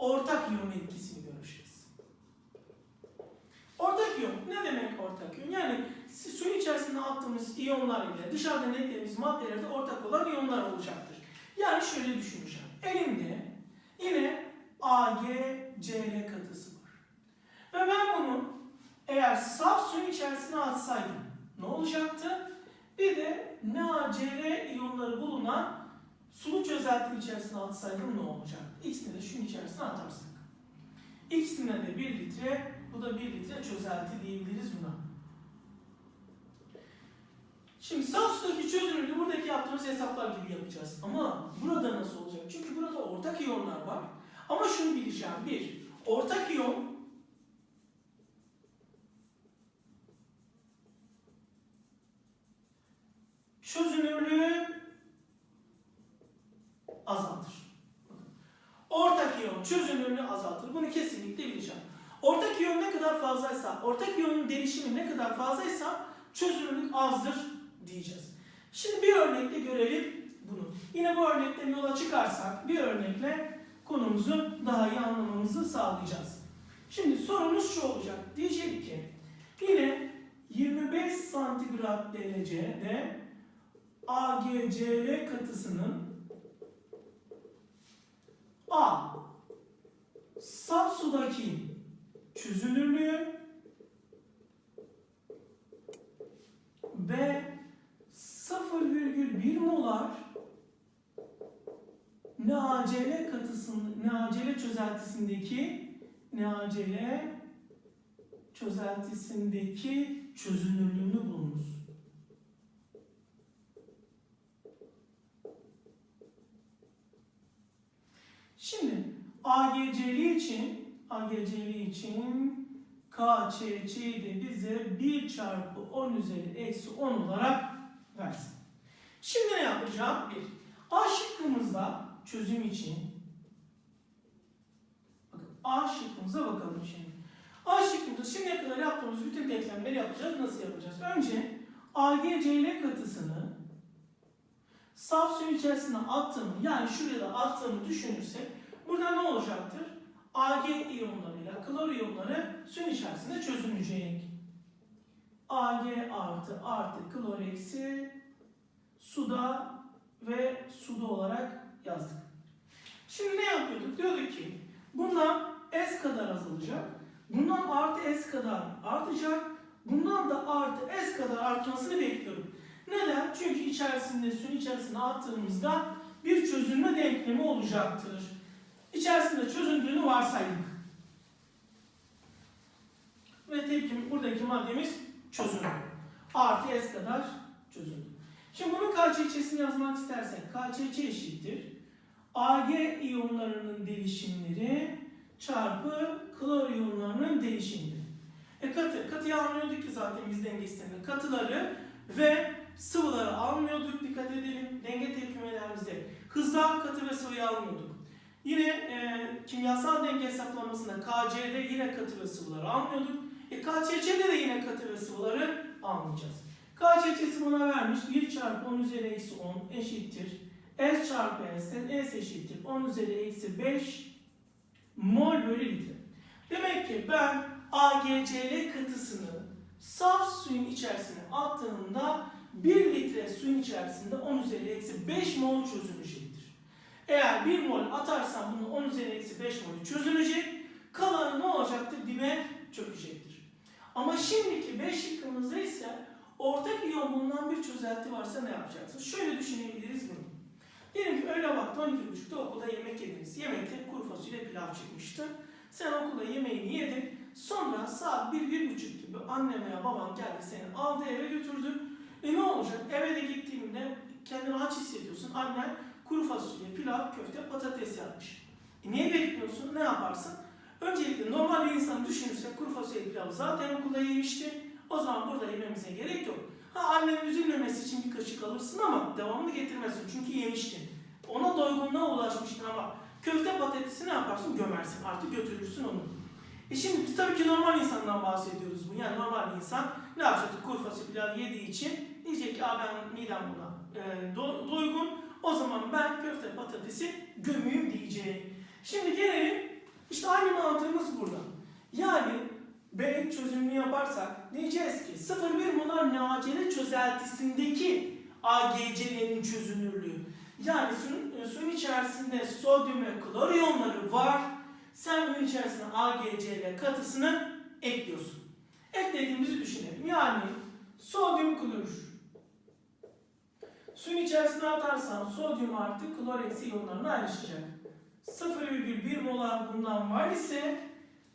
ortak iyon etkisini göreceğiz. Ortak iyon ne demek ortak iyon? Yani suyun içerisinde attığımız iyonlar ile dışarıdan eklediğimiz maddelerde ortak olan iyonlar olacaktır. Yani şöyle düşüneceğim. Elimde yine AgCl katısı var. Ve ben bunu eğer saf suyun içerisine atsaydım ne olacaktı? Bir de NaCl iyonları bulunan sulu çözelti içerisine atsaydım ne olacak? İkisini de şunun içerisine atarsak. İkisine de 1 litre, bu da 1 litre çözelti diyebiliriz buna. Şimdi saf sudaki çözünürlüğü buradaki yaptığımız hesaplar gibi yapacağız. Ama burada nasıl olacak? Çünkü burada ortak iyonlar var. Ama şunu bileceğim. Bir, ortak iyon çözünürlüğü azaltır. Ortak iyon çözünürlüğü azaltır. Bunu kesinlikle bileceğim. Ortak iyon ne kadar fazlaysa, ortak iyonun değişimi ne kadar fazlaysa çözünürlük azdır diyeceğiz. Şimdi bir örnekle görelim bunu. Yine bu örnekten yola çıkarsak bir örnekle konumuzu daha iyi anlamamızı sağlayacağız. Şimdi sorumuz şu olacak. Diyecek ki yine 25 santigrat derecede AgCl katısının A. Saf sudaki çözünürlüğü B. 0,1 molar NaCl katısının NaCl çözeltisindeki NaCl çözeltisindeki çözünürlüğünü bulunuz. Şimdi AGC'li için AGC'li için KÇÇ'yi de bize 1 çarpı 10 üzeri eksi 10 olarak versin. Şimdi ne yapacağım? 1. A şıkkımızda çözüm için bakın A şıkkımıza bakalım şimdi. A şıkkımızda şimdiye kadar yaptığımız bütün denklemleri yapacağız. Nasıl yapacağız? Önce AGCL katısını saf suyun içerisine attığımı yani şuraya da attığımı düşünürsek burada ne olacaktır? Ag iyonlarıyla klor iyonları suyun içerisinde çözünecek. Ag artı artı klor eksi suda ve suda olarak yazdık. Şimdi ne yapıyorduk? Diyorduk ki bundan S kadar azalacak. Bundan artı S kadar artacak. Bundan da artı S kadar artmasını bekliyorum. Neden? Çünkü içerisinde suyun içerisine attığımızda bir çözünme denklemi olacaktır. İçerisinde çözündüğünü varsaydık. Ve tepkim buradaki maddemiz çözündü. Artı S kadar çözündü. Şimdi bunun KÇÇ'sini yazmak istersek KÇÇ eşittir. Ag iyonlarının değişimleri çarpı klor iyonlarının değişimleri. E katı, katıyı almıyorduk ki zaten biz denge sisteminde. Katıları ve sıvıları almıyorduk. Dikkat edelim denge tepkimelerimizde. Hızla katı ve sıvıyı almıyorduk. Yine e, kimyasal denge hesaplamasında KC'de yine katı ve sıvıları almıyorduk. E, KÇÇ'de de yine katı ve sıvıları almayacağız. KÇÇ'si buna vermiş. 1 çarpı 10 üzeri eksi 10 eşittir. S çarpı S'ten S eşittir. 10 üzeri eksi 5 mol bölü litre. Demek ki ben AgCl katısını saf suyun içerisine attığımda 1 litre suyun içerisinde 10 üzeri eksi 5 mol çözünecektir. Eğer 1 mol atarsam bunu 10 üzeri eksi 5 mol çözünecek. Kalanı ne olacaktır? Dibe çökecektir. Ama şimdiki 5 şıkkımızda ise ortak iyon bulunan bir çözelti varsa ne yapacaksınız? Şöyle düşünebiliriz bunu. Diyelim ki öğle vakti 12.30'da okulda yemek yediniz. Yemekte kuru fasulye pilav çıkmıştı. Sen okulda yemeğini yedin. Sonra saat 1-1.30 gibi annem veya baban geldi seni aldı eve götürdü. E ne olacak? Eve de gittiğinde kendini aç hissediyorsun. Annen kuru fasulye, pilav, köfte, patates yapmış. E niye bekliyorsun? Ne yaparsın? Öncelikle normal bir insan düşünürse kuru fasulye pilavı zaten okulda yemişti. O zaman burada yememize gerek yok. Ha annenin üzülmemesi için bir kaşık alırsın ama devamını getirmezsin çünkü yemiştin. Ona doygunluğa ulaşmıştın ama köfte patatesi ne yaparsın? Gömersin. Artık götürürsün onu. E şimdi tabii ki normal insandan bahsediyoruz bu. Yani normal bir insan ne yapacak? Kuru fasulye pilav yediği için diyecek ki ben midem buna e, do, doygun. O zaman ben köfte patatesi gömüyüm diyecek. Şimdi gelelim İşte aynı mantığımız burada. Yani B çözümünü yaparsak diyeceğiz ki 0,1 molar NaCl çözeltisindeki AgCl'nin çözünürlüğü. Yani suyun, suyun içerisinde sodyum ve klor iyonları var. Sen bunun içerisine AgCl katısını ekliyorsun. Eklediğimizi düşünelim. Yani sodyum klorür. Suyun içerisine atarsan sodyum artı klor eksi iyonlarına ayrışacak. 0,1 molar bundan var ise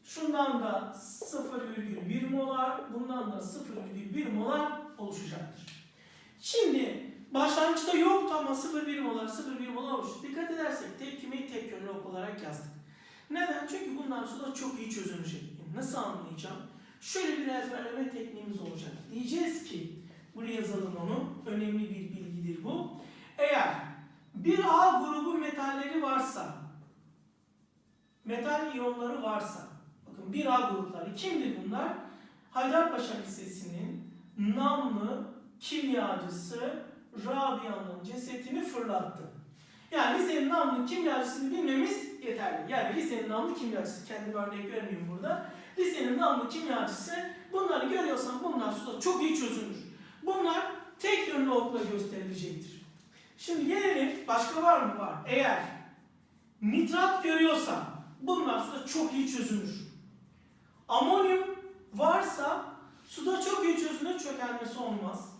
şundan da 0,1 molar, bundan da 0,1 molar oluşacaktır. Şimdi başlangıçta yoktu ama 0,1 molar, 0,1 molar oluştu. Dikkat edersek tepkimeyi tek yönlü ok olarak yazdık. Neden? Çünkü bundan sonra çok iyi çözünecek. Nasıl anlayacağım? Şöyle bir ezberleme tekniğimiz olacak. Diyeceğiz ki, buraya yazalım onu, önemli bir bilgidir bu. Eğer bir A grubu metalleri varsa, metal iyonları varsa, bakın bir A grupları kimdir bunlar? Haydarpaşa Lisesi'nin namlı kimyacısı Rabia'nın cesetini fırlattı. Yani lisenin namlı kimyacısını bilmemiz yeterli. Yani lisenin namlı kimyacısı, kendi örnek vermeyeyim burada. Lisenin namlı kimyacısı bunları görüyorsan bunlar suda çok iyi çözülür. Bunlar tek yönlü okla gösterilecektir. Şimdi gelelim, başka var mı? Var. Eğer nitrat görüyorsan bunlar suda çok iyi çözünür. Amonyum varsa suda çok iyi çözünür, çökelmesi olmaz.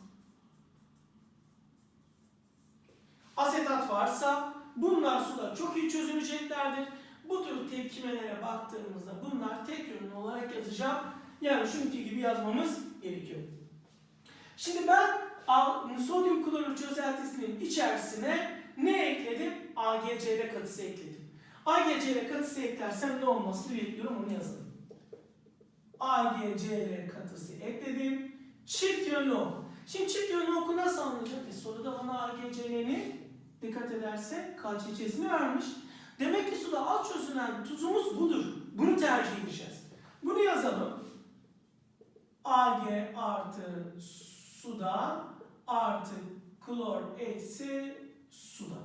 Asetat varsa bunlar suda çok iyi çözüneceklerdir. Bu tür tepkimelere baktığımızda bunlar tek yönlü olarak yazacağım. Yani şunki gibi yazmamız gerekiyor. Şimdi ben sodyum klorür çözeltisinin içerisine ne ekledim? AgCl katısı ekledim. AgCl katısı eklersem ne olmasını bekliyorum onu yazalım. AgCl katısı ekledim. Çift yönlü ok. Şimdi çift yönlü oku nasıl anlayacak? E soruda bana AgCl'ni dikkat ederse KCC'sini vermiş. Demek ki suda az çözünen tuzumuz budur. Bunu tercih edeceğiz. Bunu yazalım. Ag artı suda artı klor eksi suda.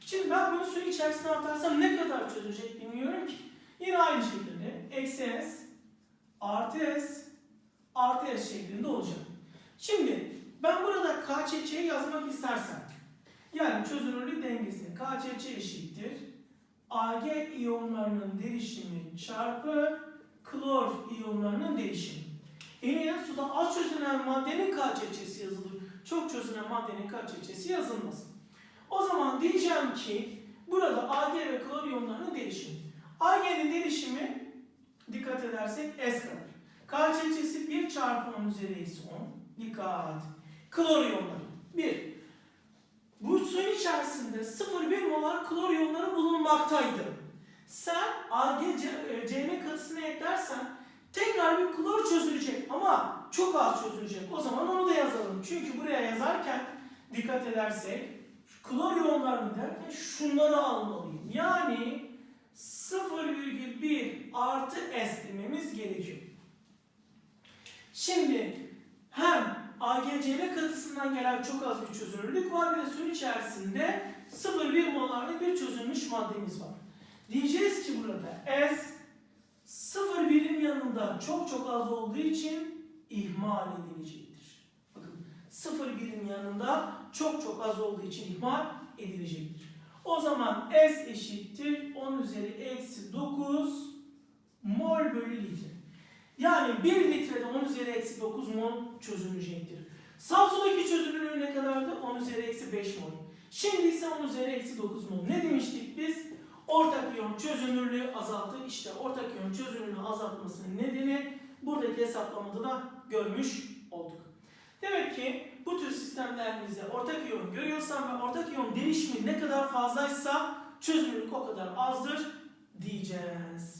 Şimdi ben bunu suyun içerisine atarsam ne kadar çözecek bilmiyorum ki. Yine aynı şekilde eksi S artı S artı S şeklinde olacak. Şimdi ben burada KÇÇ'yi yazmak istersem yani çözünürlük dengesini KÇÇ eşittir Ag iyonlarının derişimi çarpı klor iyonlarının derişimi. Eğer suda az çözünen maddenin KÇÇ'si yazılır. Çok çözünen maddenin KÇÇ'si yazılmaz. O zaman diyeceğim ki burada Ag ve klor iyonlarının derişimi. Ag'nin derişimi dikkat edersek S kadar. KÇÇ'si 1 çarpı 10 üzeri eksi 10. Dikkat. Klor iyonları. 1. Bu suyun içerisinde 0,1 molar klor iyonları bulunmaktaydı. Sen AgCl katısını eklersen tekrar bir klor çözülecek ama çok az çözülecek. O zaman onu da yazalım. Çünkü buraya yazarken dikkat edersek klor iyonlarını derken şunları almalıyım. Yani 0,1 artı S dememiz gerekiyor. Şimdi hem AgCl katısından gelen çok az bir çözünürlük var ve suyun içerisinde 0,1 molarlık bir çözülmüş maddemiz var. Diyeceğiz ki burada S 0,1'in yanında çok çok az olduğu için ihmal edilecektir. Bakın 0,1'in yanında çok çok az olduğu için ihmal edilecektir. O zaman S eşittir 10 üzeri eksi 9 mol bölü litre. Yani 1 litrede 10 üzeri eksi 9 mol çözünecektir. Saf sudaki çözünürlüğü ne kadardı? 10 üzeri eksi 5 mol. Şimdi ise 10 üzeri eksi 9 mol. Ne demiştik biz? Ortak iyon çözünürlüğü azalttı. İşte ortak iyon çözünürlüğü azaltmasının nedeni buradaki hesaplamada da görmüş olduk. Demek ki bu tür sistemlerimizde ortak iyon görüyorsam ve ortak iyon değişimi ne kadar fazlaysa çözünürlük o kadar azdır diyeceğiz.